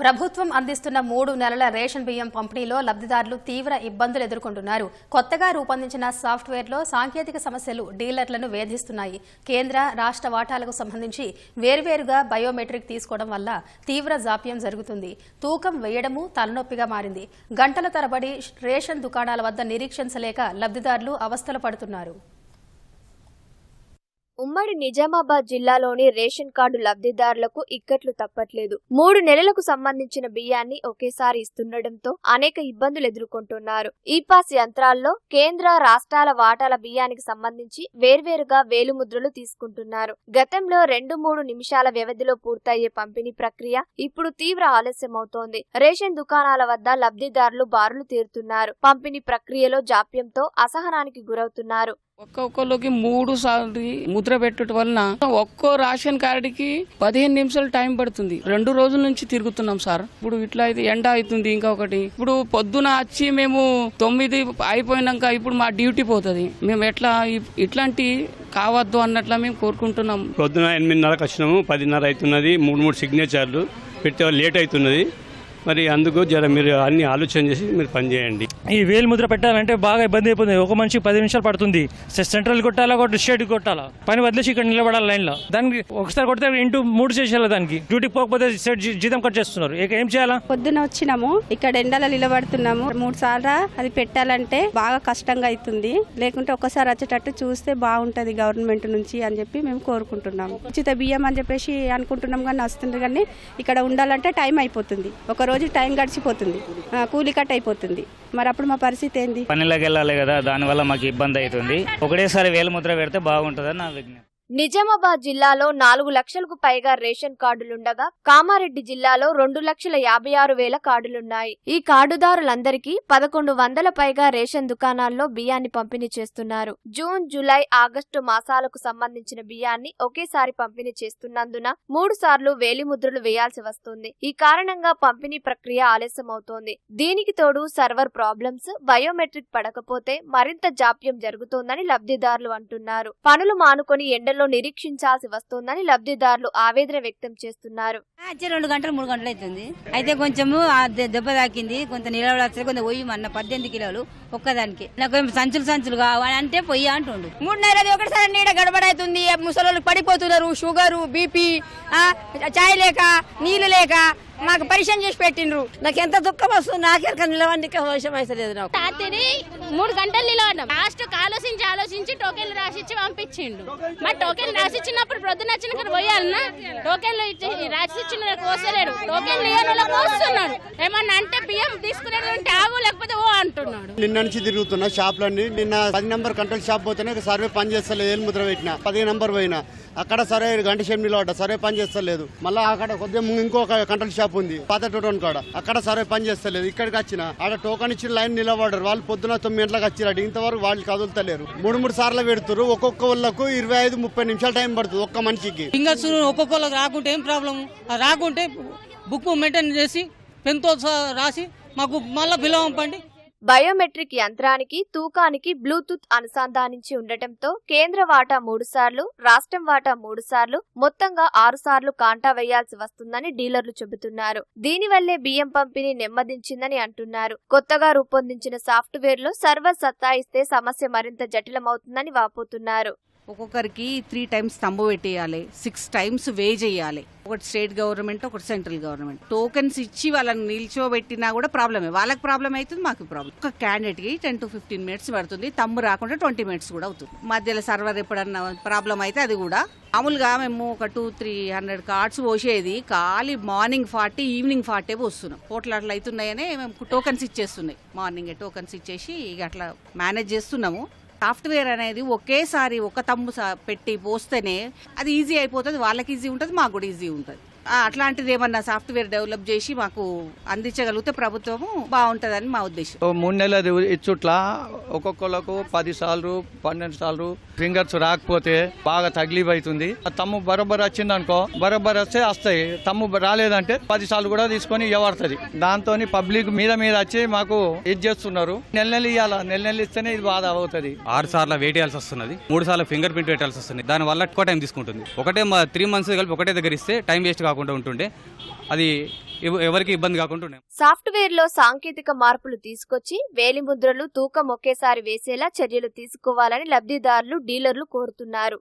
ప్రభుత్వం అందిస్తున్న మూడు నెలల రేషన్ బియ్యం పంపిణీలో లబ్ధిదారులు తీవ్ర ఇబ్బందులు ఎదుర్కొంటున్నారు. కొత్తగా రూపొందించిన సాఫ్ట్వేర్లో సాంకేతిక సమస్యలు డీలర్లను వేధిస్తున్నాయి. కేంద్ర రాష్ట్ర వాటాలకు సంబంధించి వేర్వేరుగా బయోమెట్రిక్ తీసుకోవడం వల్ల తీవ్ర జాప్యం జరుగుతుంది. తూకం వేయడము తలనొప్పిగా మారింది. గంటల తరబడి రేషన్ దుకాణాల వద్ద నిరీక్షించలేక లబ్ధిదారులు అవస్థలు పడుతున్నారు. ఉమ్మడి నిజామాబాద్ జిల్లాలోని రేషన్ కార్డు లబ్ధిదారులకు ఇక్కట్లు తప్పట్లేదు. మూడు నెలలకు సంబంధించిన బియ్యాన్ని ఒకేసారి ఇస్తుండటంతో అనేక ఇబ్బందులు ఎదుర్కొంటున్నారు. ఈ పాస్ యంత్రాల్లో కేంద్ర రాష్ట్రాల వాటాల బియ్యానికి సంబంధించి వేర్వేరుగా వేలుముద్రలు తీసుకుంటున్నారు. గతంలో రెండు మూడు నిమిషాల వ్యవధిలో పూర్తయ్యే పంపిణీ ప్రక్రియ ఇప్పుడు తీవ్ర ఆలస్యమవుతోంది. రేషన్ దుకాణాల వద్ద లబ్ధిదారులు బారులు తీరుతున్నారు. పంపిణీ ప్రక్రియలో జాప్యంతో అసహనానికి గురవుతున్నారు. ఒక్కొక్కరికి మూడు సార్లు ముద్ర పెట్టడం వలన ఒక్కో రేషన్ కార్డుకి పదిహేను నిమిషాలు టైం పడుతుంది. రెండు రోజుల నుంచి తిరుగుతున్నాం సార్. ఇప్పుడు ఇట్లా అయితే ఎండ అవుతుంది ఇంకొకటి ఇప్పుడు పొద్దున వచ్చి మేము తొమ్మిది అయిపోయినాక ఇప్పుడు మా డ్యూటీ పోతుంది. మేము ఎట్లా ఇట్లాంటి కావద్దు అన్నట్లా మేము కోరుకుంటున్నాం. పొద్దున ఎనిమిదిన్నరకు వచ్చినాము పదిన్నర అవుతున్నది మూడు మూడు సిగ్నేచర్లు పెట్టే లేట్ అవుతున్నది. మరి అందుకు జర మీరు అన్ని ఆలోచన చేసి మీరు పనిచేయండి ఈ వేలు ముద్ర పెట్టాలంటే బాగా ఇబ్బంది అయిపోతుంది. ఒక మనిషి పది నిమిషాలు పడుతుంది. సెంట్రల్ కొట్టాలా కొట్టు స్టేట్ కొట్టాలా? పని వదిలేసి ఇక్కడ నిలబడాలి లైన్లో దానికి ఒకసారి కొడితే ఇంటూ మూడు చేసేయాలి దానికి. డ్యూటీకి పోకపోతే జీతం కట్ చేస్తున్నారు. ఇక ఏం చేయాలా? పొద్దున వచ్చినాము. ఇక్కడ ఎండలో నిలబడుతున్నాము. మూడు సార్లు అది పెట్టాలంటే బాగా కష్టంగా అవుతుంది. లేకుంటే ఒక్కసారి వచ్చేటట్టు చూస్తే బాగుంటది గవర్నమెంట్ నుంచి అని చెప్పి మేము కోరుకుంటున్నాము. ఉచిత బియ్యం అని చెప్పేసి అనుకుంటున్నాం కానీ వస్తుంది కానీ ఇక్కడ ఉండాలంటే టైం అయిపోతుంది. ఒక రోజు టైం గడిచిపోతుంది. ఆ, కూలి కట్ అయిపోతుంది. మరి అప్పుడు మా పరిస్థితి ఏంది? పనిలోకి వెళ్ళాలి కదా దానివల్ల మాకు ఇబ్బంది అవుతుంది. ఒకటేసారి వేలు ముద్ర పెడితే బాగుంటుందని నా విజ్ఞప్తి. నిజామాబాద్ జిల్లాలో నాలుగు లక్షలకు పైగా రేషన్ కార్డులుండగా కామారెడ్డి జిల్లాలో రెండు లక్షల యాభై ఆరు వేల కార్డులున్నాయి. ఈ కార్డుదారులందరికీ పదకొండు వందల పైగా రేషన్ దుకాణాల్లో బియ్యాన్ని పంపిణీ చేస్తున్నారు. జూన్ జూలై ఆగస్టు మాసాలకు సంబంధించిన బియ్యాన్ని ఒకేసారి పంపిణీ చేస్తున్నందున మూడు సార్లు వేలిముద్రలు వేయాల్సి వస్తుంది. ఈ కారణంగా పంపిణీ ప్రక్రియ ఆలస్యమవుతోంది. దీనికి తోడు సర్వర్ ప్రాబ్లమ్స్ బయోమెట్రిక్ పడకపోతే మరింత జాప్యం జరుగుతోందని లబ్ధిదారులు అంటున్నారు. పనులు మానుకొని ఎండలో నిరీక్షించాల్సి వస్తోందని లబ్ధిదారులు ఆవేదన వ్యక్తం చేస్తున్నారు. రెండు గంటలు మూడు గంటలు అవుతుంది. అయితే కొంచెము దెబ్బ తాకింది. కొంత నిలబడాల్సి కొంత పోయి అన్న పద్దెనిమిది కిలోలు ఒక్కదానికి. నాకు సంచులు సంచులు కావాలి అంటే పొయ్యి అంటుండు. మూడు నెలది ఒకటిసారి నీడ గడబడవుతుంది ముసలోళ్ళు పడిపోతున్నారు. షుగరు బీపీ చాయ్ లేక నీళ్ళు లేక. మాకు పరిచయం చేసి పెట్టిండ్రు. నాకు ఎంత దుఃఖం వస్తుంది నాకెరక నిలవడానికి అవసరం అయితే నాకు. రాత్రి మూడు గంటలు నిలబడ్డాం లాస్ట్ ఆలోచించి ఆలోచించి టోకెన్లు రాసిచ్చి పంపించిండు. మా టోకెన్ రాసిచ్చినప్పుడు ప్రొద్దున వచ్చిన పోయాలన్నా టోకెన్లు ఇచ్చి రాసిచ్చిన కోసలేడు టోకెన్లు ఇయ్యని వాళ్ళకి వస్తున్నాడు ఏమన్నా అంటే బియ్యం తీసుకునేది ఉంటే ఆగు లేకపోతే ఓ అంటున్నాడు. నిన్న నుంచి తిరుగుతున్నా షాప్లన్నీ. నిన్న పది నంబర్ కంట్రోల్ షాప్ పోతేనే సర్వే పని చేస్తలేదు ఏలు ముద్ర పెట్టిన. పదిహేను నంబర్ పోయినా. అక్కడ సరే గంట సేపు నిలబడ్డ సర్వే పని చేస్తలేదు. మళ్ళీ అక్కడ కొద్దిగా ఇంకొక కంట్రోల్ షాప్ ఉంది పాత టోటోన్ కాడ. అక్కడ సర్వే పని చేస్తలేదు ఇక్కడికి వచ్చిన. ఆడ టోకన్ ఇచ్చిన లైన్ నిలబడరు వాళ్ళు పొద్దున తొమ్మిది గంటలకు వచ్చిరాడు ఇంతవరకు వాళ్ళు కదులుతలేరు. మూడు మూడు సార్లు పెడుతున్నారు ఒక్కొక్క వాళ్ళకు ఇరవై ఐదు ముప్పై నిమిషాలు టైం పడుతుంది ఒక్క మనిషికి. ఫింగర్స్ ఒక్కొక్కళ్ళకి రాకుంటే ఏం ప్రాబ్లం రాకుంటే బుక్ మెయింటైన్ చేసి పెన్తో రాసి మాకు మళ్ళీ బిలవంపండి బయోమెట్రిక్ యంత్రానికి తూకానికి బ్లూటూత్ అనుసంధానించి ఉండటంతో కేంద్ర వాటా మూడు సార్లు రాష్ట్రం వాటా మూడు సార్లు మొత్తంగా ఆరు సార్లు కాంటా వేయాల్సి వస్తుందని డీలర్లు చెబుతున్నారు. దీనివల్లే బియ్యం పంపిణీ నెమ్మదించిందని అంటున్నారు. కొత్తగా రూపొందించిన సాఫ్ట్వేర్లో సర్వర్ సత్తాయిస్తే సమస్య మరింత జటిలమవుతుందని వాపోతున్నారు. ఒక్కొక్కరికి త్రీ టైమ్స్ తంబు పెట్టేయాలి సిక్స్ టైమ్స్ వే చేయాలి. ఒకటి స్టేట్ గవర్నమెంట్ ఒకటి సెంట్రల్ గవర్నమెంట్ టోకెన్స్ ఇచ్చి వాళ్ళని నిల్చోబెట్టినా కూడా ప్రాబ్లమే వాళ్ళకి ప్రాబ్లం అవుతుంది మాకు ప్రాబ్లం ఒక క్యాండిడేట్కి టెన్ టు ఫిఫ్టీన్ మినిట్స్ పడుతుంది తమ్ము రాకుండా ట్వంటీ మినిట్స్ కూడా అవుతుంది. మధ్యలో సర్వర్ ఎప్పుడన్నా ప్రాబ్లం అయితే అది కూడా. మామూలుగా మేము ఒక టూ త్రీ హండ్రెడ్ కార్డ్స్ పోసేది ఖాళీ మార్నింగ్ ఫార్టీ ఈవినింగ్ ఫార్టీ పోస్తున్నాం. పోట్లు అట్లా అవుతున్నాయనే మేము టోకెన్స్ ఇచ్చేస్తున్నాయి. మార్నింగ్ టోకెన్స్ ఇచ్చేసి ఇక అట్లా మేనేజ్ చేస్తున్నాము. సాఫ్ట్వేర్ అనేది ఒకేసారి ఒక తమ్ము సా- పెట్టి పోస్తేనే అది ఈజీ అయిపోతుంది వాళ్ళకి ఈజీ ఉంటుంది మాకు కూడా ఈజీ ఉంటుంది. అట్లాంటిది ఏమన్నా సాఫ్ట్వేర్ డెవలప్ చేసి మాకు అందించగలిగితే ప్రభుత్వము బాగుంటుందని మా ఉద్దేశం. మూడు నెలలు ఇచ్చుట్లా ఒక్కొక్కలకు పది సార్లు పన్నెండు సార్లు ఫింగర్స్ రాకపోతే బాగా ఆ తమ్ము బరోబర్ వచ్చింది అనుకో బరోబర్ వస్తే వస్తాయి. తమ్ము రాలేదంటే పది సార్లు కూడా తీసుకొని ఇవ్వబడుతుంది. దాంతో పబ్లిక్ మీద మీద వచ్చి మాకు ఇది చేస్తున్నారు. నెల నెల ఇవ్వాలా నెల నెల ఇస్తేనే ఇది బాధ అవుతుంది. ఆరు సార్లు వెయిట్ చేయాల్సి వస్తున్నది మూడు సార్లు ఫింగర్ ప్రింట్ పెట్టాల్సి వస్తుంది దాని వల్ల ఎక్కువ టైం తీసుకుంటుంది. ఒకటే త్రీ మంత్స్ కలిపి ఒకటే దగ్గర ఇస్తే టైం వేస్ట్ కాకుండా ఉంటుండే. అది ఎవరికి ఇబ్బంది కాకుండా సాఫ్ట్వేర్లో సాంకేతిక మార్పులు తీసుకొచ్చి వేలిముద్రలు తూకం ఒకేసారి వేసేలా చర్యలు తీసుకోవాలని లబ్ధిదారులు డీలర్లు కోరుతున్నారు.